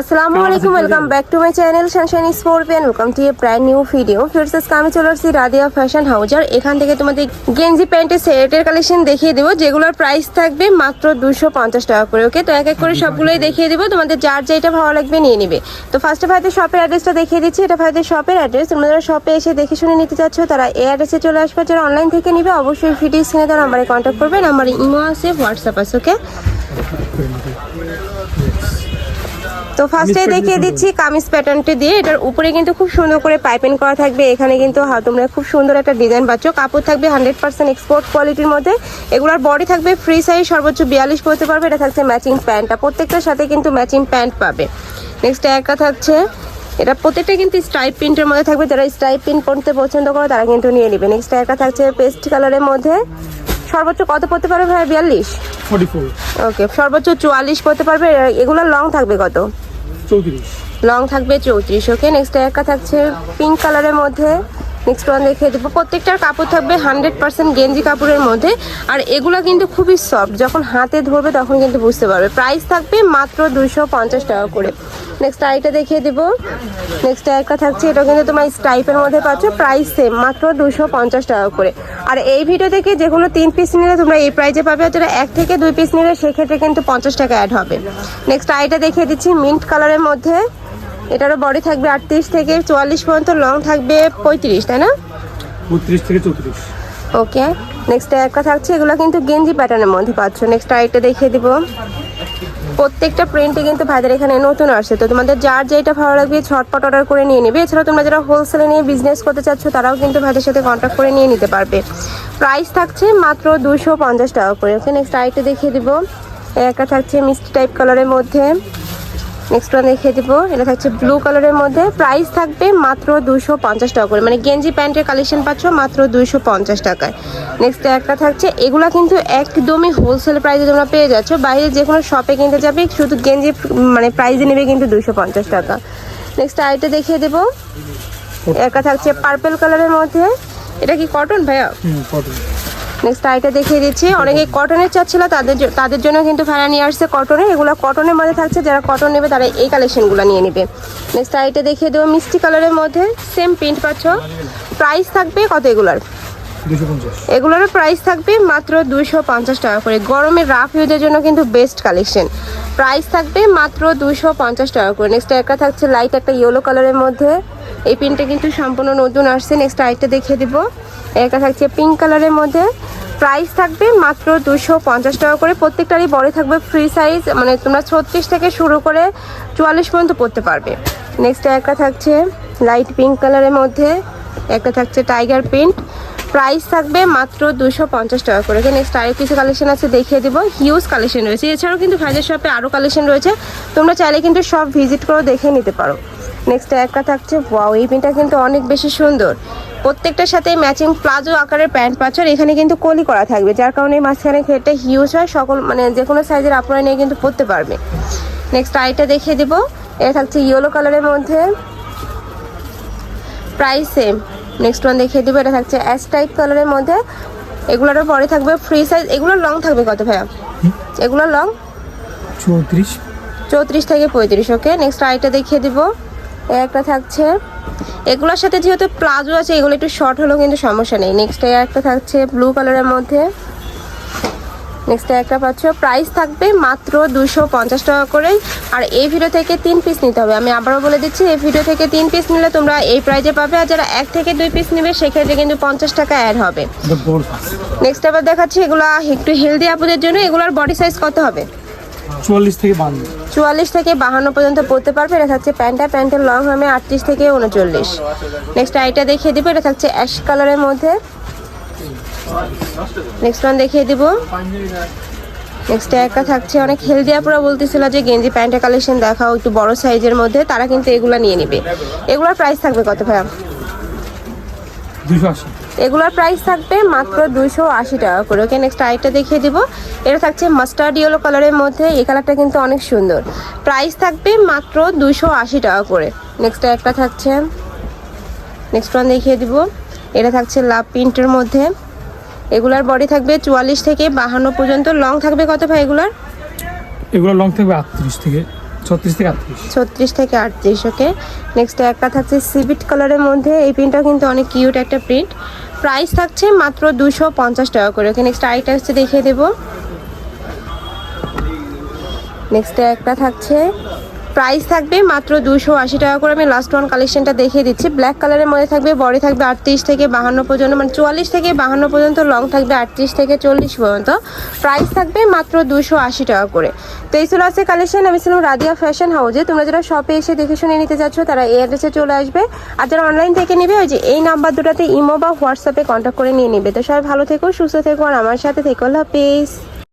আসসালামু আলাইকুম welcome back to my channel Sunshine Sports welcome to a brand new video ফিরস আজকে আমি চলে আসছি রাদিয়া ফ্যাশন হাউজার এখান থেকে তোমাদের গেঞ্জি প্যান্টের সেটের কালেকশন দেখিয়ে দেবো যেগুলোর প্রাইস থাকবে মাত্র দুশো পঞ্চাশ টাকা করে ওকে তো এক এক করে সবগুলোই দেখিয়ে দেবো তোমাদের যার যেটা ভালো লাগবে নিয়ে নিবে। তো ফার্স্টে ভাইদের শপের অ্যাড্রেসটা দেখিয়ে দিচ্ছি। এটা ভাইদের শপের অ্যাড্রেস তোমরা যারা শপে এসে দেখে শুনে নিতে চাচ্ছ তারা এই অ্যাড্রেসে চলে আসবে। যারা অনলাইন থেকে নিবে অবশ্যই ভিডিও স্ক্রিনে তার নাম্বারে কন্ট্যাক্ট করবে। নাম্বার ইমো আছে হোয়াটসঅ্যাপ আছে ওকে তো ফার্স্টে দেখিয়ে দিচ্ছি কামিজ প্যাটার্নটি দিয়ে। এটার উপরে কিন্তু খুব সুন্দর করে পাইপিং করা থাকবে। এখানে কিন্তু তোমরা খুব সুন্দর একটা ডিজাইন পাচ্ছ। কাপড় থাকবে হান্ড্রেড পার্সেন্ট এক্সপোর্ট কোয়ালিটির মধ্যে। এগুলোর বডি থাকবে ফ্রি সাইজ সর্বোচ্চ বিয়াল্লিশ পড়তে পারবে। এটা থাকছে ম্যাচিং প্যান্টটা প্রত্যেকটার সাথে কিন্তু ম্যাচিং প্যান্ট পাবে। নেক্সট একটা থাকছে এটা প্রত্যেকটা কিন্তু স্ট্রাইপ প্রিন্টের মধ্যে থাকবে। যারা স্ট্রাইপ প্রিন্ট পড়তে পছন্দ করে তারা কিন্তু নিয়ে নেবে। নেক্সট একটা থাকছে পেস্ট কালারের মধ্যে। সর্বোচ্চ কত পড়তে পারবে ভাই বিয়াল্লিশ? ওকে সর্বোচ্চ চুয়াল্লিশ পড়তে পারবে। এগুলো লং থাকবে কত? চৌত্রিশ। লং থাকবে চৌত্রিশ ওকে নেক্সট একটা থাকছে পিঙ্ক কালারের মধ্যে নেক্সট ওয়ান দেখিয়ে দেবো। প্রত্যেকটার কাপড় থাকবে হান্ড্রেড পার্সেন্ট গেঞ্জি কাপড়ের মধ্যে। আর এগুলো কিন্তু খুবই সফট যখন হাতে ধরবে তখন কিন্তু বুঝতে পারবে। প্রাইস থাকবে মাত্র দুশো পঞ্চাশ টাকা করে। নেক্সট আইটা দেখিয়ে দেবো। নেক্সট একটা থাকছে। এটা কিন্তু তোমার স্টাইপের মধ্যে পাচ্ছ। প্রাইস সেম মাত্র দুশো পঞ্চাশ টাকা করে। আর এই ভিডিও থেকে যে কোনো তিন পিস নিলে তোমরা এই প্রাইজে পাবে। আর এক থেকে দুই পিস নিলে সেক্ষেত্রে কিন্তু পঞ্চাশ টাকা অ্যাড হবে। নেক্সট আইটা দেখিয়ে দিচ্ছি মিন্ট কালারের মধ্যে। এটারও বডি থাকবে আটত্রিশ থেকে চুয়াল্লিশ পর্যন্ত লং থাকবে পঁয়ত্রিশ তাই না? বত্রিশ থেকে চৌত্রিশ। ওকে নেক্সট একটা থাকছে এগুলো কিন্তু গেঞ্জি প্যাটার্নের মধ্যে পাচ্ছ। নেক্সট আরেকটা দেখিয়ে দিব। প্রত্যেকটা প্রিন্টে কিন্তু ভাইদের এখানে নতুন আসছে। তো তোমাদের যার যেটা ভালো লাগবে ছটপট অর্ডার করে নিয়ে নেবে। এছাড়া তোমরা যারা হোলসেলে নিয়ে বিজনেস করতে চাচ্ছ তারাও কিন্তু ভাইদের সাথে কন্ট্যাক্ট করে নিয়ে নিতে পারবে। প্রাইস থাকছে মাত্র দুশো পঞ্চাশ টাকা করে। ওকে নেক্সট আরেকটা দেখিয়ে দিব। একটা থাকছে মিষ্টি টাইপ কালারের মধ্যে। নেক্সট ওয়ান দেখিয়ে দিব। এটা থাকছে ব্লু কালারের মধ্যে। প্রাইস থাকবে মাত্র দুশো পঞ্চাশ টাকা করে। মানে গেঞ্জি প্যান্টের কালেকশন পাচ্ছ মাত্র দুইশো পঞ্চাশ টাকায়। নেক্সট একটা থাকছে এগুলো কিন্তু একদমই হোলসেল প্রাইসে তোমরা পেয়ে যাচ্ছ। বাইরে যে কোনো শপে কিনতে যাবে শুধু গেঞ্জি মানে প্রাইসে নেবে কিন্তু দুইশো পঞ্চাশ টাকা। নেক্সট আইটা দেখিয়ে দেবো। একটা থাকছে পার্পেল কালারের মধ্যে। এটা কি কটন ভাইয়া? নেক্সট আইটা দেখিয়ে দিচ্ছি। অনেকে কটনের চাচ্ছিল তাদের তাদের জন্য কিন্তু ভাড়া নিয়ে আসছে কটনের এগুলো কটনের মধ্যে থাকছে যারা কটন নেবে তারা এই কালেকশনগুলো নিয়ে নেবে। নেক্সট আইটা দেখিয়ে দেবো মিষ্টি কালারের মধ্যে। সেম প্রিন্ট পাচ্ছ। প্রাইস থাকবে কত এগুলার? এগুলোর প্রাইস থাকবে মাত্র দুইশো পঞ্চাশ টাকা করে। গরমে রাফ ইউজের জন্য কিন্তু বেস্ট কালেকশন প্রাইস থাকবে মাত্র দুইশো পঞ্চাশ টাকা করে। নেক্সট একটা থাকছে লাইট একটা ইয়েলো কালারের মধ্যে। এই প্রিন্টটা কিন্তু সম্পূর্ণ নতুন আসছে। নেক্সট আরেকটা দেখিয়ে দিব। একটা থাকছে পিঙ্ক কালারের মধ্যে। প্রাইস থাকবে মাত্র দুশো পঞ্চাশ টাকা করে। প্রত্যেকটারই বড় থাকবে ফ্রি সাইজ মানে তোমরা ছত্রিশ থেকে শুরু করে চুয়াল্লিশ পর্যন্ত পড়তে পারবে। নেক্সট একটা থাকছে লাইট পিঙ্ক কালারের মধ্যে। একটা থাকছে টাইগার প্রিন্ট প্রাইস থাকবে মাত্র দুশো পঞ্চাশ টাকা করে। নেক্সট আরেক কিছু কালেকশন আছে, দেখিয়ে দিব। হিউজ কালেকশন রয়েছে। এছাড়াও কিন্তু ভাইজের শপে আরও কালেকশন রয়েছে। তোমরা চাইলে কিন্তু সব ভিজিট করে দেখে নিতে পারো। নেক্সট একটা থাকছে ওয়াও এই প্যান্টটা কিন্তু অনেক বেশি সুন্দর। প্রত্যেকটার সাথে ম্যাচিং প্লাজো আকারের প্যান্ট পাচ্ছ এখানে কিন্তু কলি করা থাকবে যার কারণে মাঝখানে ঘেরটা হিউজ হয়। সকল মানে যে কোনো সাইজের আপনারা নিয়ে কিন্তু পরতে পারবে। নেক্সট আইটা দেখিয়ে দিব। এটা থাকছে ইয়েলো কালারের মধ্যে। প্রাইস সেম নেক্সট ওয়ান দেখিয়ে দেবো। এটা থাকছে অ্যাশ টাইপ কালারের মধ্যে। এগুলোরও পরে থাকবে ফ্রি সাইজ এগুলোর লং থাকবে কত ভাইয়া? এগুলোর লং চৌত্রিশ। চৌত্রিশ থেকে পঁয়ত্রিশ ওকে নেক্সট আইটা দেখিয়ে দিব। একটা থাকছে। এগুলোর সাথে যেহেতু প্লাজো আছে এগুলো একটু শর্ট হলেও কিন্তু সমস্যা নেই। নেক্সট একটা থাকছে ব্লু কালারের মধ্যে। নেক্সট একটা পাচ্ছ প্রাইস থাকবে মাত্র দুশো পঞ্চাশ টাকা করেই আর এই ভিডিও থেকে তিন পিস নিতে হবে। আমি আবারও বলে দিচ্ছি এই ভিডিও থেকে তিন পিস নিলে তোমরা এই প্রাইজে পাবে। আর যারা এক থেকে দুই পিস নেবে সেক্ষেত্রে কিন্তু পঞ্চাশ টাকা অ্যাড হবে। নেক্সট আবার দেখাচ্ছি এগুলো একটু হেলদি আপুদের জন্য। এগুলোর বডি সাইজ কত হবে? চুয়াল্লিশ থেকে বান্ন। চুয়াল্লিশ থেকে বাহান্ন পর্যন্ত পড়তে পারবে। এটা থাকছে প্যান্টটা প্যান্টের লং হবে আটত্রিশ থেকে উনচল্লিশ। নেক্সট আইটা দেখিয়ে দিব। এটা থাকছে অ্যাশ কালারের মধ্যে। নেক্সট ওয়ান দেখিয়ে দিব। নেক্সট একটা থাকছে অনেক হেলদি আপুরা বলতেছিল যে গেঞ্জি প্যান্টের কালেকশন দেখাও একটু বড় সাইজের মধ্যে। তারা কিন্তু এগুলা নিয়ে নেবে। এগুলোর প্রাইস থাকবে কত ভাইয়া? দুশো আশি। এগুলোর প্রাইস থাকবে মাত্র দুইশো আশি টাকা করে। ওকে নেক্সট আরেকটা দেখিয়ে দিব। এটা থাকছে মাস্টার্ড ইয়েলো কালারের মধ্যে। এই কালারটা কিন্তু অনেক সুন্দর। প্রাইস থাকবে মাত্র দুইশো আশি টাকা করে। নেক্সট একটা থাকছে নেক্সট ওয়ান দেখিয়ে দিব। এটা থাকছে লাভ প্রিন্টের মধ্যে। এগুলার বডি থাকবে চুয়াল্লিশ থেকে বাহান্ন পর্যন্ত। লং থাকবে কত ভাই এগুলার? এগুলো লং থাকবে আটত্রিশ থেকে ছত্রিশ থেকে আটত্রিশ। ছত্রিশ থেকে আটত্রিশ ওকে নেক্সট একটা থাকছে সিভিট কালারের মধ্যে। এই প্রিন্টটাও কিন্তু অনেক কিউট একটা প্রিন্ট প্রাইস থাকছে মাত্র দুশো পঞ্চাশ টাকা করে ওকে নেক্সট আরেকটা হচ্ছে দেখিয়ে দেবো। নেক্সট একটা থাকছে প্রাইস থাকবে মাত্র দুশো আশি টাকা করে। আমি লাস্ট ওয়ান কালেকশনটা দেখিয়ে দিচ্ছি। ব্ল্যাক কালারের মধ্যে থাকবে বডি থাকবে আটত্রিশ থেকে বাহান্ন পর্যন্ত মানে চুয়াল্লিশ থেকে বাহান্ন পর্যন্ত লং থাকবে আটত্রিশ থেকে চল্লিশ পর্যন্ত। প্রাইস থাকবে মাত্র দুশো আশি টাকা করে। তো এই ছিল আছে কালেকশন আমি ছিলাম রাদিয়া ফ্যাশন হাউজে তোমরা যারা শপে এসে দেখে শুনে নিতে চাচ্ছ, তারা এই অ্যাড্রেসে চলে আসবে। আর যারা অনলাইন থেকে নেবে, ওই যে এই নাম্বার দুটাতে ইমো বা হোয়াটসঅ্যাপে কন্ট্যাক্ট করে নিয়ে নেবে। তো সবাই ভালো থেকো, সুস্থ থেকো, আর আমার সাথে থেকো। আল্লাহ হাফিজ।